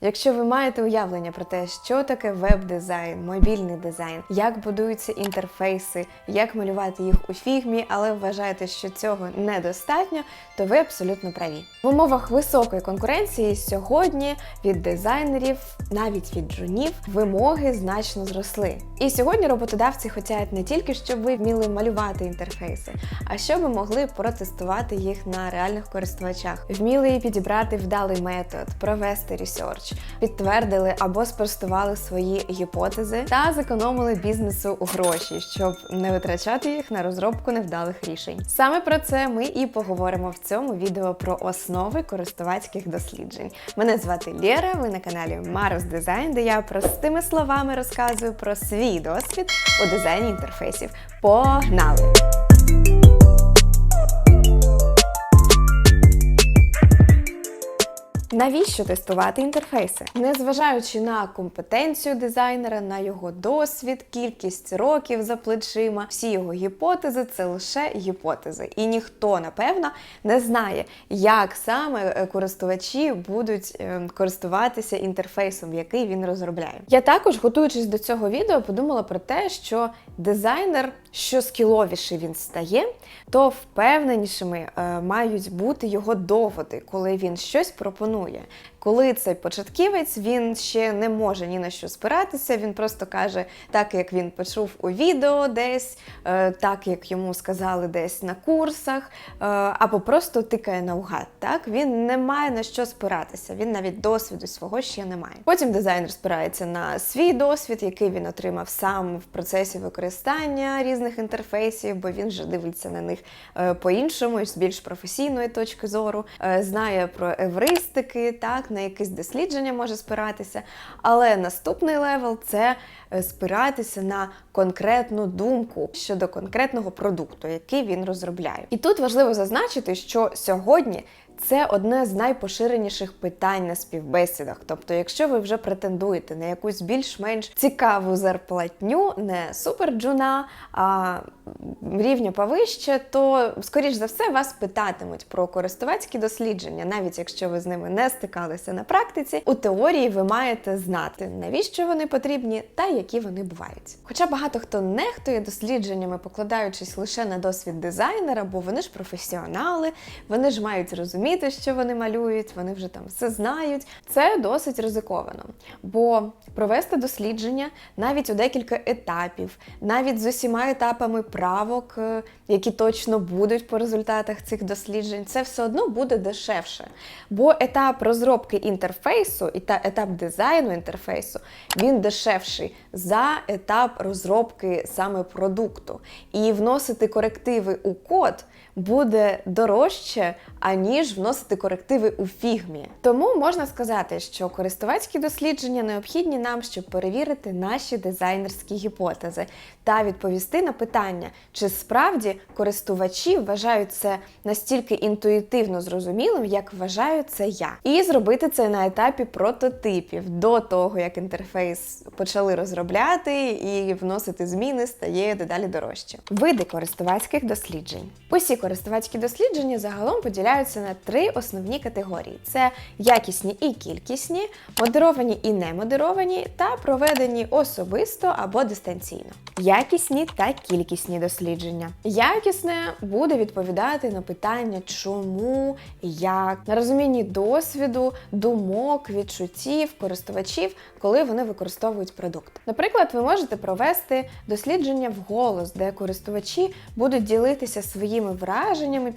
Якщо ви маєте уявлення про те, що таке веб-дизайн, мобільний дизайн, як будуються інтерфейси, як малювати їх у фігмі, але вважаєте, що цього недостатньо, то ви абсолютно праві. В умовах високої конкуренції сьогодні від дизайнерів, навіть від джунів, вимоги значно зросли. І сьогодні роботодавці хочуть не тільки, щоб ви вміли малювати інтерфейси, а щоб ви могли протестувати їх на реальних користувачах, вміли підібрати вдалий метод, провести ресерч, підтвердили або спростували свої гіпотези та зекономили бізнесу гроші, щоб не витрачати їх на розробку невдалих рішень. Саме про це ми і поговоримо в цьому відео про основи користувацьких досліджень. Мене звати Лєра, ви на каналі Марус Дизайн, де я простими словами розказую про свій досвід у дизайні інтерфейсів. Погнали! Навіщо тестувати інтерфейси? Незважаючи на компетенцію дизайнера, на його досвід, кількість років за плечима, всі його гіпотези це лише гіпотези. І ніхто, напевно, не знає, як саме е, користувачі будуть е, користуватися інтерфейсом, який він розробляє. Я також, готуючись до цього відео, подумала про те, що дизайнер, що скіловіший він стає, то впевненішими е, мають бути його доводи, коли він щось пропонує. 예. Коли цей початківець він ще не може ні на що спиратися, він просто каже так, як він почув у відео десь, е, так як йому сказали десь на курсах, е, або просто тикає наугад. Так він не має на що спиратися. Він навіть досвіду свого ще не має. Потім дизайнер спирається на свій досвід, який він отримав сам в процесі використання різних інтерфейсів, бо він вже дивиться на них е, по-іншому, з більш професійної точки зору, знає про евристики, так на якісь дослідження може спиратися. Але наступний левел це е, спиратися на конкретну думку щодо конкретного продукту, який він розробляє. І тут важливо зазначити, що сьогодні. Це одне з найпоширеніших питань на співбесідах. Тобто, якщо ви вже претендуєте на якусь більш-менш цікаву зарплатню, не суперджуна, а рівня повище, то скоріш за все вас питатимуть про користувацькі дослідження, навіть якщо ви з ними не стикалися на практиці. У теорії ви маєте знати, навіщо вони потрібні та які вони бувають. Хоча багато хто нехтує дослідженнями, покладаючись лише на досвід дизайнера, бо вони ж професіонали, вони ж мають розуміти, що вони малюють, вони вже там все знають. Це досить ризиковано, бо провести дослідження навіть у декілька етапів, навіть з усіма етапами правок, е, які точно будуть по результатах цих досліджень, це все одно буде дешевше. Бо етап розробки інтерфейсу і та етап дизайну інтерфейсу він дешевший за етап розробки саме продукту. І вносити корективи у код буде дорожче, аніж вносити корективи у фігмі. Тому можна сказати, що користувацькі дослідження необхідні нам, щоб перевірити наші дизайнерські гіпотези та відповісти на питання, чи справді користувачі вважають це настільки інтуїтивно зрозумілим, як вважаю це я. І зробити це на етапі прототипів до того, як інтерфейс почали розробляти і вносити зміни стає дедалі дорожче. Види користувацьких досліджень. Усі користувацькі дослідження загалом поділяються на три основні категорії: це якісні і кількісні, модеровані і немодеровані, та проведені особисто або дистанційно. Якісні та кількісні дослідження. Якісне буде відповідати на питання, чому, як, на розумінні досвіду, думок, відчуттів користувачів, коли вони використовують продукт. Наприклад, ви можете провести дослідження вголос, де користувачі будуть ділитися своїми враженнями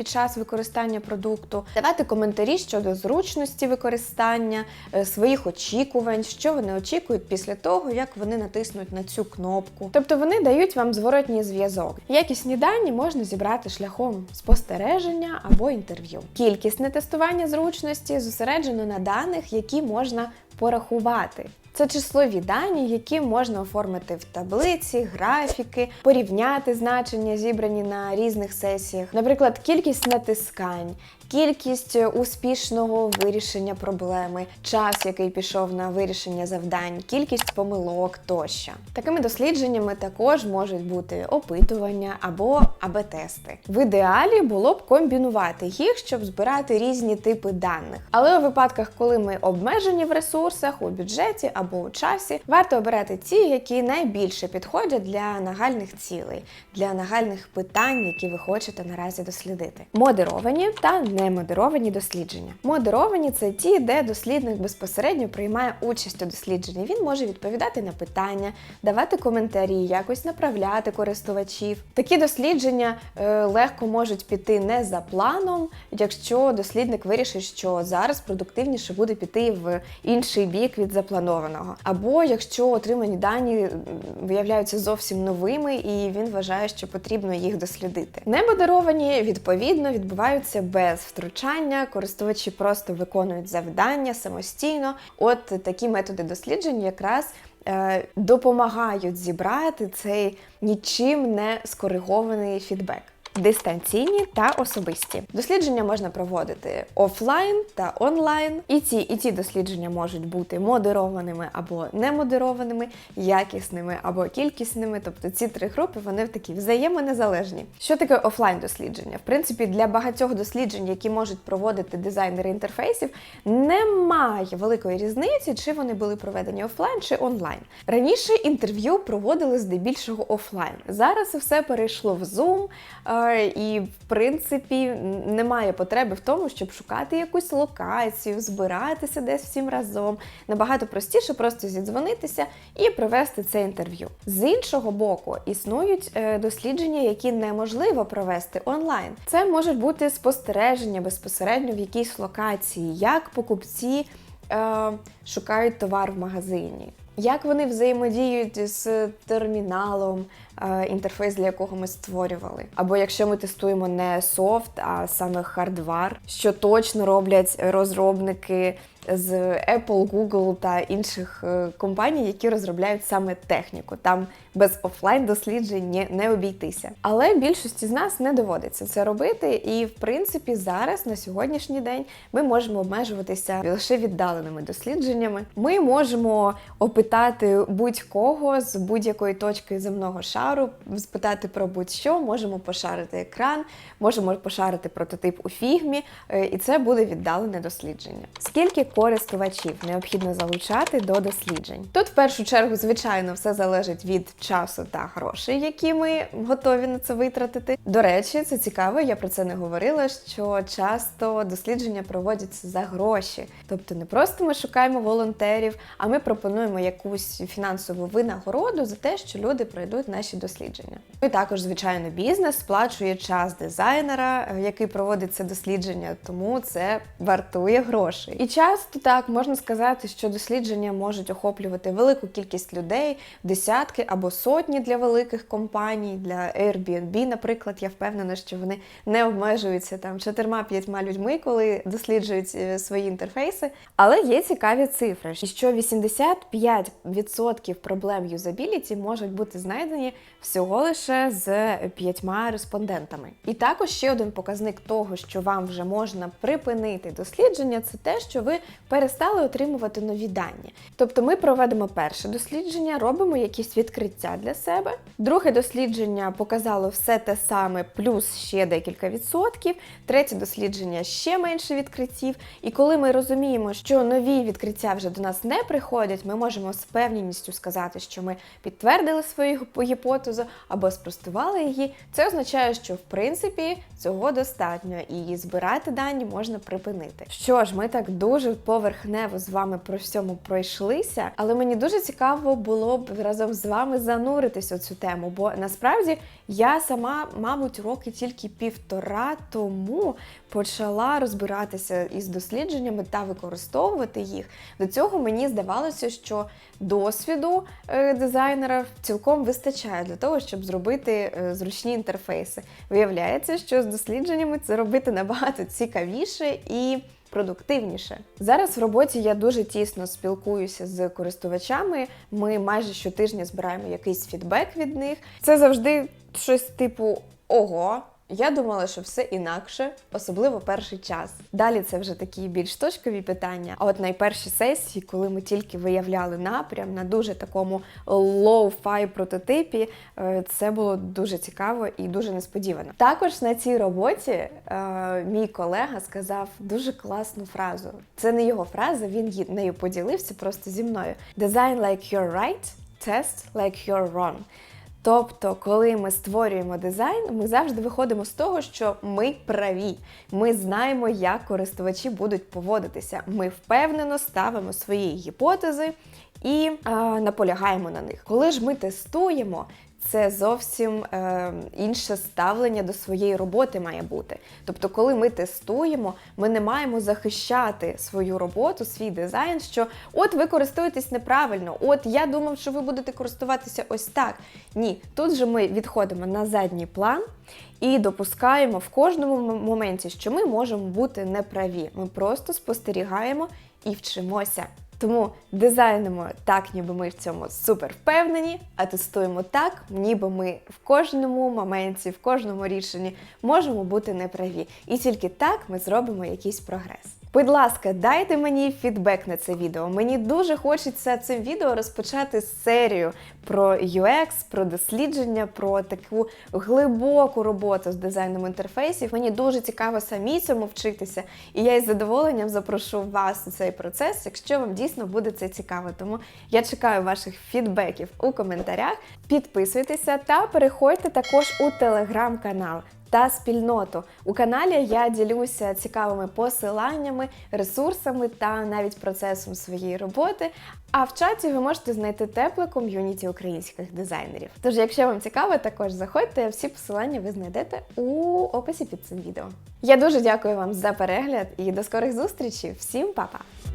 під час використання продукту, давати коментарі щодо зручності використання, е, своїх очікувань, що вони очікують після того, як вони натиснуть на цю кнопку. Тобто вони дають вам зворотній зв'язок. Якісні дані можна зібрати шляхом спостереження або інтерв'ю. Кількісне тестування зручності зосереджено на даних, які можна порахувати. Це числові дані, які можна оформити в таблиці, графіки, порівняти значення, зібрані на різних сесіях, наприклад, кількість натискань, кількість е, успішного вирішення проблеми, час, який пішов на вирішення завдань, кількість помилок тощо. Такими дослідженнями також можуть бути опитування або АБ-тести. В ідеалі було б комбінувати їх, щоб збирати різні типи даних. Але у випадках, коли ми обмежені в ресурсах, у бюджеті або у часі, варто обирати ті, які найбільше підходять для нагальних цілей, для нагальних питань, які ви хочете наразі дослідити. Модеровані та немодеровані дослідження. Модеровані це ті, де дослідник безпосередньо приймає участь у дослідженні. Він може відповідати на питання, давати коментарі, якось направляти користувачів. Такі дослідження е, легко можуть піти не за планом, якщо дослідник вирішить, що зараз продуктивніше буде піти в інший бік від запланованого, або якщо отримані дані виявляються зовсім новими, і він вважає, що потрібно їх дослідити. Немодеровані відповідно відбуваються без втручання. Користувачі просто виконують завдання самостійно. От такі методи досліджень якраз е, допомагають зібрати цей нічим не скоригований фідбек. Дистанційні та особисті дослідження можна проводити офлайн та онлайн. І ці і ці дослідження можуть бути модерованими або немодерованими, якісними або кількісними. Тобто ці три групи вони такі взаємонезалежні. Що таке офлайн дослідження? В принципі, для багатьох досліджень, які можуть проводити дизайнери інтерфейсів, немає великої різниці, чи вони були проведені офлайн чи онлайн. Раніше інтерв'ю проводили здебільшого офлайн. Зараз все перейшло в Zoom. Е, І, в принципі, немає потреби в тому, щоб шукати якусь локацію, збиратися десь всім разом. Набагато простіше просто зідзвонитися і провести це інтерв'ю. З іншого боку, існують е, дослідження, які неможливо провести онлайн. Це можуть бути спостереження безпосередньо в якійсь локації, як покупці е, шукають товар в магазині. Як вони взаємодіють з терміналом, е, інтерфейс, для якого ми створювали. Або якщо ми тестуємо не софт, а саме хардвар, що точно роблять розробники з Apple, Google та інших е, компаній, які розробляють саме техніку. Там без офлайн досліджень не, обійтися. Але більшості з нас не доводиться це робити, і в принципі зараз на сьогоднішній день ми можемо обмежуватися лише віддаленими дослідженнями. Ми можемо опитати будь-кого з будь-якої точки земного шару, спитати про будь-що, можемо пошарити екран, можемо пошарити прототип у фігмі, е, і це буде віддалене дослідження. Скільки користувачів необхідно залучати до досліджень? Тут в першу чергу, звичайно, все залежить від часу та грошей, які ми готові на це витратити. До речі, це цікаво, я про це не говорила. Що часто дослідження проводяться за гроші, тобто не просто ми шукаємо волонтерів, а ми пропонуємо якусь фінансову винагороду за те, що люди пройдуть наші дослідження. І також, звичайно, бізнес сплачує час дизайнера, який проводить це дослідження, тому це вартує грошей. І часто так можна сказати, що дослідження можуть охоплювати велику кількість людей, десятки або сотні для великих компаній, для Airbnb, наприклад, я впевнена, що вони не обмежуються там чотирма-п'ятьма людьми, коли досліджують е, свої інтерфейси. Але є цікаві цифри, що 85% проблем юзабіліті можуть бути знайдені всього лише з п'ятьма респондентами. І також ще один показник того, що вам вже можна припинити дослідження, це те, що ви перестали отримувати нові дані. Тобто ми проведемо перше дослідження, робимо якісь відкриття для себе. Друге дослідження показало все те саме, плюс ще декілька відсотків. Третє дослідження ще менше відкриттів. І коли ми розуміємо, що нові відкриття вже до нас не приходять, ми можемо з впевненістю сказати, що ми підтвердили свою гіпотезу або спростували її. Це означає, що в принципі цього достатньо, і збирати дані можна припинити. Що ж, ми так дуже поверхнево з вами про всьому пройшлися, але мені дуже цікаво було б разом з вами зануритись у цю тему, бо насправді я сама, мабуть, роки тільки півтора тому почала розбиратися із дослідженнями та використовувати їх. До цього мені здавалося, що досвіду е, дизайнера цілком вистачає для того, щоб зробити е, зручні інтерфейси. Виявляється, що з дослідженнями це робити набагато цікавіше і. Продуктивніше зараз в роботі я дуже тісно спілкуюся з користувачами. Ми майже щотижня збираємо якийсь фідбек від них. Це завжди щось типу ого. Я думала, що все інакше, особливо перший час. Далі це вже такі більш точкові питання. А от найперші сесії, коли ми тільки виявляли напрям на дуже такому low-fi прототипі, е, це було дуже цікаво і дуже несподівано. Також на цій роботі е, мій колега сказав дуже класну фразу. Це не його фраза, він нею поділився просто зі мною. Design like you're right, test like you're wrong. Тобто, коли ми створюємо дизайн, ми завжди виходимо з того, що ми праві. Ми знаємо, як користувачі будуть поводитися. Ми впевнено ставимо свої гіпотези і е, наполягаємо на них. Коли ж ми тестуємо, це зовсім е, інше ставлення до своєї роботи має бути. Тобто, коли ми тестуємо, ми не маємо захищати свою роботу, свій дизайн, що от ви користуєтесь неправильно, от я думав, що ви будете користуватися ось так. Ні, тут же ми відходимо на задній план і допускаємо в кожному моменті, що ми можемо бути неправі. Ми просто спостерігаємо і вчимося. Тому дизайнимо так, ніби ми в цьому супер впевнені, а тестуємо так, ніби ми в кожному моменті, в кожному рішенні можемо бути неправі. І тільки так ми зробимо якийсь прогрес. Будь ласка, дайте мені фідбек на це відео. Мені дуже хочеться цим відео розпочати серію про UX, про дослідження, про таку глибоку роботу з дизайном інтерфейсів. Мені дуже цікаво самі цьому вчитися, і я із задоволенням запрошу вас у цей процес, якщо вам дійсно буде це цікаво. Тому я чекаю ваших фідбеків у коментарях. Підписуйтеся та переходьте також у телеграм-канал. Та спільноту у каналі я ділюся цікавими посиланнями, ресурсами та навіть процесом своєї роботи. А в чаті ви можете знайти тепле ком'юніті українських дизайнерів. Тож, якщо вам цікаво, також заходьте. Всі посилання ви знайдете у описі під цим відео. Я дуже дякую вам за перегляд і до скорих зустрічей. Всім па-па!